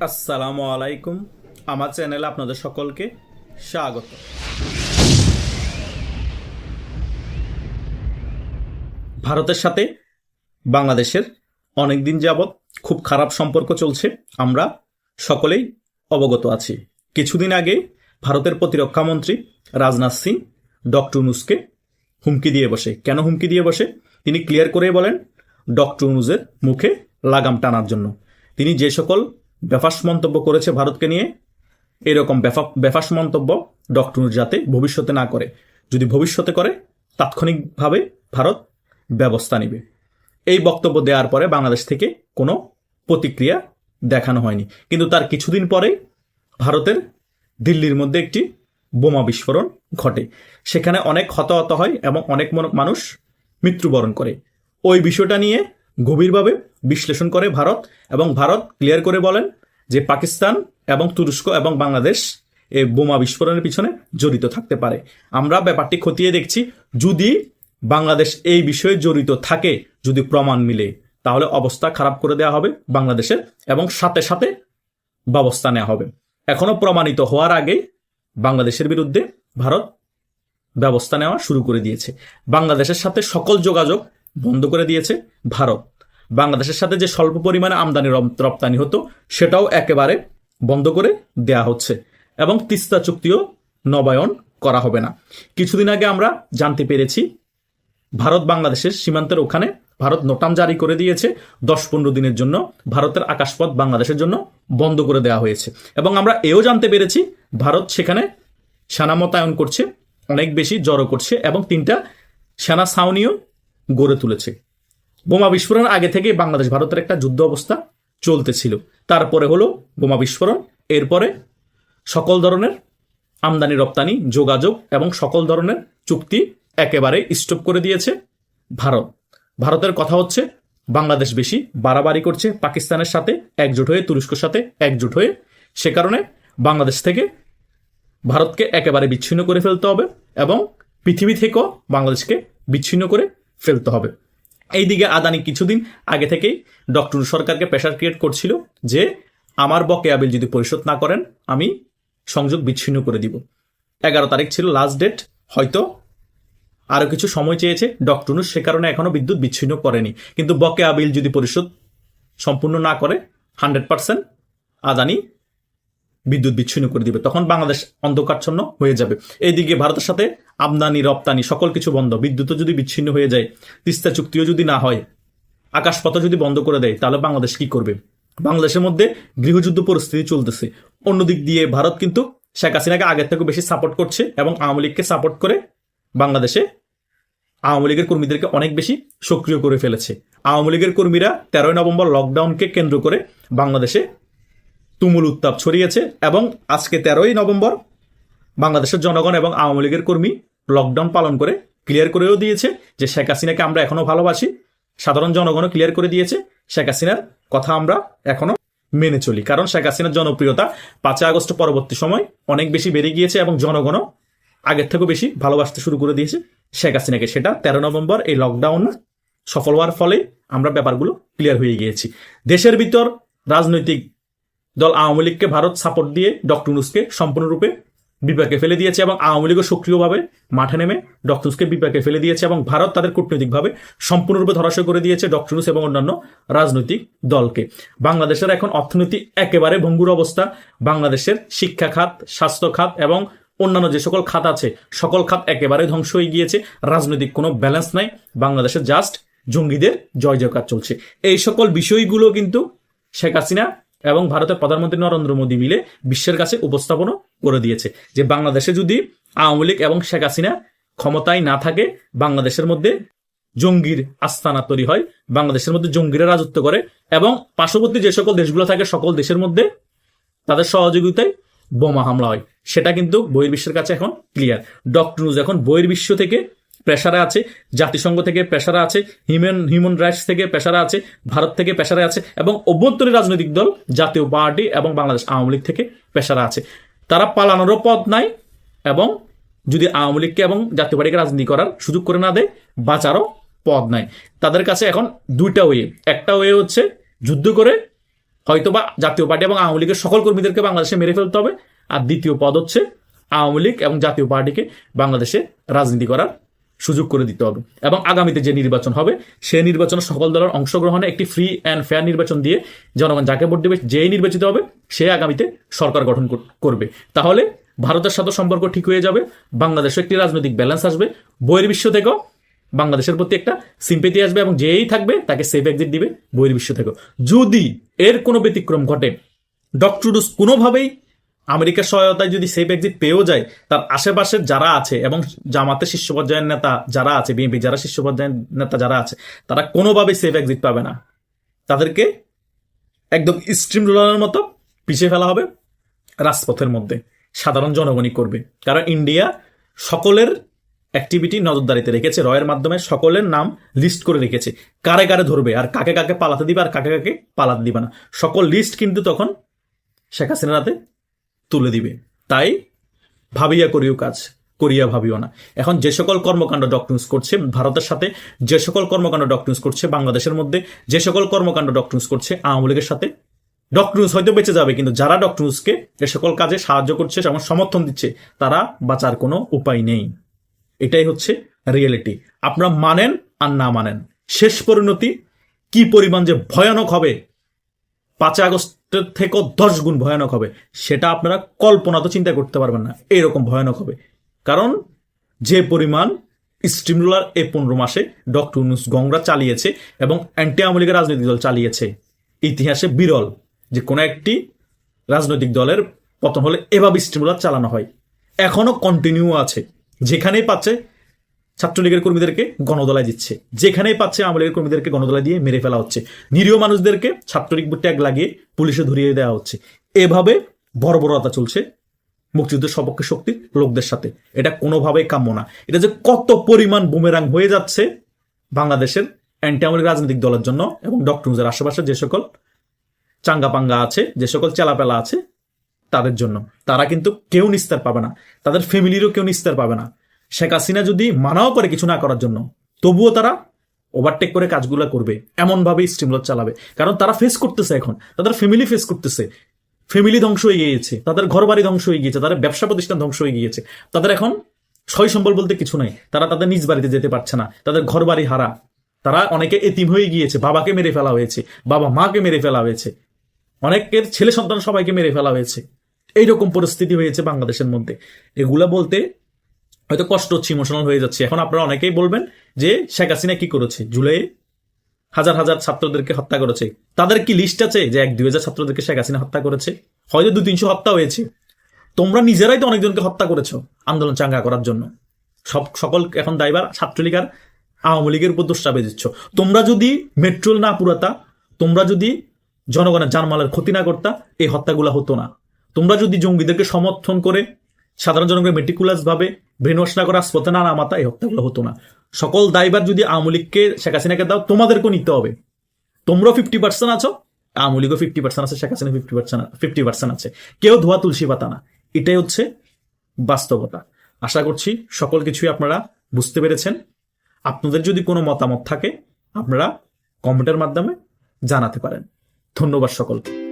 আসসালামু আলাইকুম। আমার চ্যানেলে আপনাদের সকলকে স্বাগত। ভারতের সাথে বাংলাদেশের অনেক দিন যাবৎ খুব খারাপ সম্পর্ক চলছে। আমরা সকলেই অবগত আছি। কিছুদিন আগে ভারতের প্রতিরক্ষা মন্ত্রী রাজনাথ সিং ডক্টর নুসকে হুমকি দিয়ে বসে। কেন হুমকি দিয়ে বসে? তিনি ক্লিয়ার করে বলেন, ডক্টর নুজের মুখে লাগাম টানার জন্য। তিনি যে সকল বেফাস মন্তব্য করেছে ভারতকে নিয়ে। এরকম বেফাস মন্তব্য ডক্টর যাতে ভবিষ্যতে না করে। যদি ভবিষ্যতে করে, তাৎক্ষণিকভাবে ভারত ব্যবস্থা নেবে। এই বক্তব্য দেওয়ার পরে বাংলাদেশ থেকে কোনো প্রতিক্রিয়া দেখানো হয়নি। কিন্তু তার কিছুদিন পরেই ভারতের দিল্লির মধ্যে একটি বোমা বিস্ফোরণ ঘটে। সেখানে অনেক হতাহত হয় এবং অনেক মন- মানুষ মৃত্যুবরণ করে। ওই বিষয়টা নিয়ে গভীরভাবে বিশ্লেষণ করে ভারত এবং ভারত ক্লিয়ার করে বলেন যে পাকিস্তান এবং তুরস্ক এবং বাংলাদেশ এই বোমা বিস্ফোরণের পিছনে জড়িত থাকতে পারে। আমরা ব্যাপারটি খতিয়ে দেখছি, যদি বাংলাদেশ এই বিষয়ে জড়িত থাকে, যদি প্রমাণ মিলে, তাহলে অবস্থা খারাপ করে দেওয়া হবে বাংলাদেশের এবং সাথে সাথে ব্যবস্থা নেওয়া হবে। এখনও প্রমাণিত হওয়ার আগে বাংলাদেশের বিরুদ্ধে ভারত ব্যবস্থা নেওয়া শুরু করে দিয়েছে। বাংলাদেশের সাথে সকল যোগাযোগ বন্ধ করে দিয়েছে ভারত। বাংলাদেশের সাথে যে স্বল্প পরিমাণে আমদানি রপ্তানি হতো, সেটাও একেবারে বন্ধ করে দেয়া হচ্ছে এবং তিস্তা চুক্তিও নবায়ন করা হবে না। কিছুদিন আগে আমরা জানতে পেরেছি, ভারত বাংলাদেশের সীমান্তের ওখানে ভারত নোটাম জারি করে দিয়েছে, দশ পনেরো দিনের জন্য ভারতের আকাশপথ বাংলাদেশের জন্য বন্ধ করে দেওয়া হয়েছে এবং আমরা এও জানতে পেরেছি, ভারত সেখানে সেনা মোতায়ন করছে, অনেক বেশি জড়ো করছে এবং তিনটা সেনা ছাউনিও গড়ে তুলেছে। বোমা বিস্ফোরণ আগে থেকে বাংলাদেশ ভারতের একটা যুদ্ধ অবস্থা চলতেছিল। তারপরে হলো বোমা বিস্ফোরণ, এরপরে সকল ধরনের আমদানি, রপ্তানি, যোগাযোগ এবং সকল ধরনের চুক্তি একেবারে স্টপ করে দিয়েছে ভারত। ভারতের কথা হচ্ছে, বাংলাদেশ বেশি বাড়াবাড়ি করছে পাকিস্তানের সাথে, একজোট হয়ে তুরস্কর সাথে একজোট হয়ে। সে কারণে বাংলাদেশ থেকে ভারতকে একেবারে বিচ্ছিন্ন করে ফেলতে হবে এবং পৃথিবী থেকেও বাংলাদেশকে বিচ্ছিন্ন করে ফেলতে হবে। এইদিকে আদানি কিছুদিন আগে থেকেই ডক্টর সরকারকে প্রেশার ক্রিয়েট করছিল যে, আমার বকেয়া বিল যদি পরিশোধ না করেন, আমি সংযোগ বিচ্ছিন্ন করে দিব। এগারো তারিখ ছিল লাস্ট ডেট হয়তো আরও কিছু সময় চেয়েছে। ডক্টর সে কারণে এখনও বিদ্যুৎ বিচ্ছিন্ন করেনি। কিন্তু বকেয়া বিল যদি পরিশোধ সম্পূর্ণ না করে হান্ড্রেড পার্সেন্ট আদানি বিদ্যুৎ বিচ্ছিন্ন করে দিবে। তখন বাংলাদেশ অন্ধকারচ্ছন্ন হয়ে যাবে। এইদিকে ভারতের সাথে আমদানি, রপ্তানি, সকল কিছু বন্ধ। বিদ্যুৎও যদি বিচ্ছিন্ন হয়ে যায়, তিস্তা চুক্তিও যদি না হয় আকাশপথ যদি বন্ধ করে দেয়, তাহলে বাংলাদেশ কি করবে? বাংলাদেশের মধ্যে গৃহযুদ্ধ পরিস্থিতি চলতেছে। অন্যদিক দিয়ে ভারত কিন্তু শেখ হাসিনাকে আগের থেকে বেশি সাপোর্ট করছে এবং আওয়ামী লীগকে সাপোর্ট করে বাংলাদেশে আওয়ামী লীগের কর্মীদেরকে অনেক বেশি সক্রিয় করে ফেলেছে। আওয়ামী লীগের কর্মীরা তেরোই নভেম্বর লকডাউনকে কেন্দ্র করে বাংলাদেশে তুমুল উত্তাপ ছড়িয়েছে এবং আজকে তেরোই নভেম্বর বাংলাদেশের জনগণ এবং আওয়ামী লীগের কর্মী লকডাউন পালন করে ক্লিয়ার করেও দিয়েছে যে শেখ হাসিনাকে আমরা এখনও ভালোবাসি। সাধারণ জনগণও ক্লিয়ার করে দিয়েছে শেখ হাসিনার কথা আমরা এখনও মেনে চলি। কারণ শেখ হাসিনার জনপ্রিয়তা পাঁচই আগস্ট পরবর্তী সময় অনেক বেশি বেড়ে গিয়েছে এবং জনগণও আগের থেকেও বেশি ভালোবাসতে শুরু করে দিয়েছে শেখ হাসিনাকে। সেটা তেরো নভেম্বর এই লকডাউন সফল হওয়ার ফলে আমরা ব্যাপারগুলো ক্লিয়ার হয়ে গিয়েছি। দেশের ভিতর রাজনৈতিক দল আওয়ামী লীগকে ভারত সাপোর্ট দিয়ে ডক্টর নুসকে সম্পূর্ণরূপে বিপাকে ফেলে দিয়েছে এবং আওয়ামী লীগও সক্রিয়ভাবে মাঠে নেমে ডক্টর নুসকে বিপাকে ফেলে দিয়েছে এবং ভারত তাদের কূটনৈতিকভাবে সম্পূর্ণরূপে ধরাশয় করে দিয়েছে ডক্টর নুস এবং অন্যান্য রাজনৈতিক দলকে। বাংলাদেশের এখন অর্থনীতি একেবারে ভঙ্গুর অবস্থা। বাংলাদেশের শিক্ষা খাত, স্বাস্থ্য খাত এবং অন্যান্য যে সকল খাত আছে, সকল খাত একেবারে ধ্বংস হয়ে গিয়েছে। রাজনৈতিক কোনো ব্যালেন্স নাই। বাংলাদেশের জাস্ট জঙ্গিদের জয় জয়কার চলছে। এই সকল বিষয়গুলো কিন্তু শেখ হাসিনা এবং ভারতের প্রধানমন্ত্রী নরেন্দ্র মোদী মিলে বিশ্বের কাছে উপস্থাপন করে দিয়েছে যে বাংলাদেশে যদি আওয়ামী লীগ এবং শেখ হাসিনা ক্ষমতায় না থাকে, বাংলাদেশের মধ্যে জঙ্গির আস্থানা তৈরি হয়, বাংলাদেশের মধ্যে জঙ্গিরা রাজত্ব করে এবং পার্শ্ববর্তী যে সকল দেশগুলো থাকে সকল দেশের মধ্যে তাদের সহযোগিতায় বোমা হামলা হয়। সেটা কিন্তু বহির্বিশ্বের কাছে এখন ক্লিয়ার ডক্টর নিউজ এখন বহির্বিশ্ব থেকে প্রেসারে আছে, জাতিসংঘ থেকে প্রেসারে আছে, হিউম্যান হিউম্যান রাইটস থেকে প্রেসারে আছে, ভারত থেকে প্রেসারে আছে, এবং অভ্যন্তরীণ রাজনৈতিক দল, জাতীয় পার্টি এবং বাংলাদেশ আওয়ামী লীগ থেকে প্রেসারে আছে। তারা পালানোরও পথ নাই এবং যদি আওয়ামী লীগকে এবং জাতীয় পার্টিকে রাজনীতি করার সুযোগ করে না দেয়, বাঁচারও পথ নাই। তাদের কাছে এখন দুইটা ওয়ে। একটা ওয়ে হচ্ছে যুদ্ধ করে হয়তোবা জাতীয় পার্টি এবং আওয়ামী লীগের সকল কর্মীদেরকে বাংলাদেশে মেরে ফেলতে হবে। আর দ্বিতীয় পদ হচ্ছে আওয়ামী লীগ এবং জাতীয় পার্টিকে বাংলাদেশে রাজনীতি করার সুযোগ করে দিতে হবে। এবং আগামীতে যে নির্বাচন হবে সেই নির্বাচনে সকল দলের অংশগ্রহণে একটি ফ্রি অ্যান্ড ফেয়ার নির্বাচন দিয়ে জনগণ যাকে ভোট দেবে, যেই নির্বাচিত হবে, সে আগামীতে সরকার গঠন করবে। তাহলে ভারতের সাথে সম্পর্ক ঠিক হয়ে যাবে বাংলাদেশে একটি রাজনৈতিক ব্যালেন্স আসবে, বহির্বিশ্ব থেকেও বাংলাদেশের প্রতি একটা সিম্পেতি আসবে এবং যেই থাকবে তাকে সেফ এক্সিট দিবে বহির্বিশ্ব থেকেও। যদি এর কোনো ব্যতিক্রম ঘটে ডক্টর ডুস কোনোভাবেই আমেরিকার সহায়তায় যদি সেফ এক্সিট পেয়েও যায়, তার আশেপাশের যারা আছে এবং জামাতের শীর্ষ পর্যায়ের নেতা যারা আছে বিএনপি যারা শীর্ষ পর্যায়ের নেতা যারা আছে, তারা কোনোভাবেই সেফ এক্সিট পাবে না। তাদেরকে একদম স্ট্রিম রোলারের মতো পিছিয়ে ফেলা হবে রাজপথের মধ্যে। সাধারণ জনগণই করবে। কারণ ইন্ডিয়া সকলের অ্যাক্টিভিটি নজরদারিতে রেখেছে, রয়ের মাধ্যমে সকলের নাম লিস্ট করে রেখেছে। কারে কারে ধরবে, আর কাকে কাকে পালাতে দিবে, আর কাকে কাকে পালাতে দিবে না। সকল লিস্ট কিন্তু তখন শেখ হাসিনার হাতে তুলে দিবে। তাই ভাবিয়া করিও কাজ, করিয়া ভাবিও না। এখন যে সকল কর্মকাণ্ড ডক্টরস করছে, ভারতের সাথে যে সকল কর্মকাণ্ড ডক্টরস করছে, বাংলাদেশের মধ্যে যে সকল কর্মকাণ্ড ডক্টরস করছে, আওয়ামী লীগের সাথে ডক্টরস হয়তো বেঁচে যাবে, কিন্তু যারা ডক্টরসকে এ সকল কাজে সাহায্য করছে এবং সমর্থন দিচ্ছে, তারা বাঁচার কোনো উপায় নেই। এটাই হচ্ছে রিয়েলিটি আপনারা মানেন আর না মানেন। শেষ পরিণতি কি পরিমাণ যে ভয়ানক হবে, পাঁচই আগস্টের থেকেও দশ গুণ ভয়ানক হবে। সেটা আপনারা কল্পনা তো চিন্তা করতে পারবেন না। এরকম ভয়ানক হবে। কারণ যে পরিমাণ স্ট্রিম রুলার এই পনেরো মাসে ডক্টর ইউনুস গংরা চালিয়েছে এবং অ্যান্টি আওয়ামী লীগের রাজনৈতিক দল চালিয়েছে, ইতিহাসে বিরল যে কোনো একটি রাজনৈতিক দলের পতন হলে এভাবে স্টিমুলার চালানো হয়। এখনও কন্টিনিউ আছে। যেখানেই পাচ্ছে ছাত্রলীগের কর্মীদেরকে গণদলায় দিচ্ছে। যেখানেই পাচ্ছে আওয়ামী লীগের কর্মীদেরকে গণদলায় দিয়ে মেরে ফেলা হচ্ছে। নিরীহ মানুষদেরকে ছাত্রলীগ ট্যাগ লাগিয়ে পুলিশে ধরিয়ে দেওয়া হচ্ছে। এভাবে বর্বরতা চলছে মুক্তিযুদ্ধের সপক্ষে শক্তির লোকদের সাথে। এটা কোনোভাবেই কাম্য না। এটা যে কত পরিমাণ বুমেরাং হয়ে যাচ্ছে বাংলাদেশের অ্যান্টি আওয়ামী রাজনৈতিক দলের জন্য এবং ডক্টর মুজের আশেপাশে যে সকল চাঙ্গাপাঙ্গা আছে, যে সকল চেলাপেলা আছে, তাদের জন্য। তারা কিন্তু কেউ নিস্তার পাবে না। তাদের ফ্যামিলিরও কেউ নিস্তার পাবে না। শেখ হাসিনা যদি মানাও করে কিছু না করার জন্য, তবুও তারা ওভারটেক করে কাজগুলো করবে এমনভাবে স্টিমুলার চালাবে। কারণ তারা ফেস করতেছে এখন, তাদের ফ্যামিলি ফেস করতেছে। ফ্যামিলি ধ্বংস হয়ে গিয়েছে, তাদের ঘর বাড়ি ধ্বংস হয়ে গিয়েছে, তাদের ব্যবসা প্রতিষ্ঠান ধ্বংস হয়ে গিয়েছে। তাদের এখন সয় সম্বল বলতে কিছু নাই, তারা তাদের নিজ বাড়িতে যেতে পারছে না, তাদের ঘর বাড়ি হারা। তারা অনেকে এতিম হয়ে গিয়েছে, বাবাকে মেরে ফেলা হয়েছে, বাবা মাকে মেরে ফেলা হয়েছে। অনেকের ছেলে সন্তান সবাইকে মেরে ফেলা হয়েছে। এইরকম পরিস্থিতি হয়েছে বাংলাদেশের মধ্যে। এগুলা বলতে হয়তো কষ্ট হচ্ছে ইমোশনাল হয়ে যাচ্ছে। এখন আপনারা অনেকেই বলবেন যে শেখ হাসিনা কি করেছে? জুলাই হাজার হাজার ছাত্রদেরকে হত্যা করেছে। তাদের কি লিস্ট আছে যে এক, দুই হাজার ছাত্রদেরকে শেখ হাসিনা হত্যা করেছে? হয়তো দু, তিনশো হত্যা হয়েছে। তোমরা নিজেরাই তো অনেকজনকে হত্যা করেছ আন্দোলন চাঙ্গা করার জন্য। সব, সকল এখন দায়বার ছাত্রলীগ আর আওয়ামী লীগের উপর দোষ চাপে দিচ্ছ। তোমরা যদি মেট্রোল না পুরাতা, তোমরা যদি জনগণের জানমালের ক্ষতি না করতা, এই হত্যাগুলো হতো না। তোমরা যদি জঙ্গিদেরকে সমর্থন করে সাধারণ জনগণের মেটিকুলাস ভাবে ব্রেনওয়াশ না করা স্পতে না নামাতা এই হত্যাগুলো হতো না। সকল দায়বার যদি আওয়ামী লীগকে, শেখ হাসিনাকে দাও, তোমাদেরকেও নিতে হবে। তোমরাও ফিফটি পার্সেন্ট আছো, আওয়ামী লীগও ফিফটি পার্সেন্ট আছে, Sheikh Hasina fifty percent fifty percent আছে। কেউ ধোয়া তুলসী পাতা না। এটাই হচ্ছে বাস্তবতা। আশা করছি সকল কিছুই আপনারা বুঝতে পেরেছেন। আপনাদের যদি কোনো মতামত থাকে, আপনারা কমেন্টের মাধ্যমে জানাতে পারেন। ধন্যবাদ সকলকে।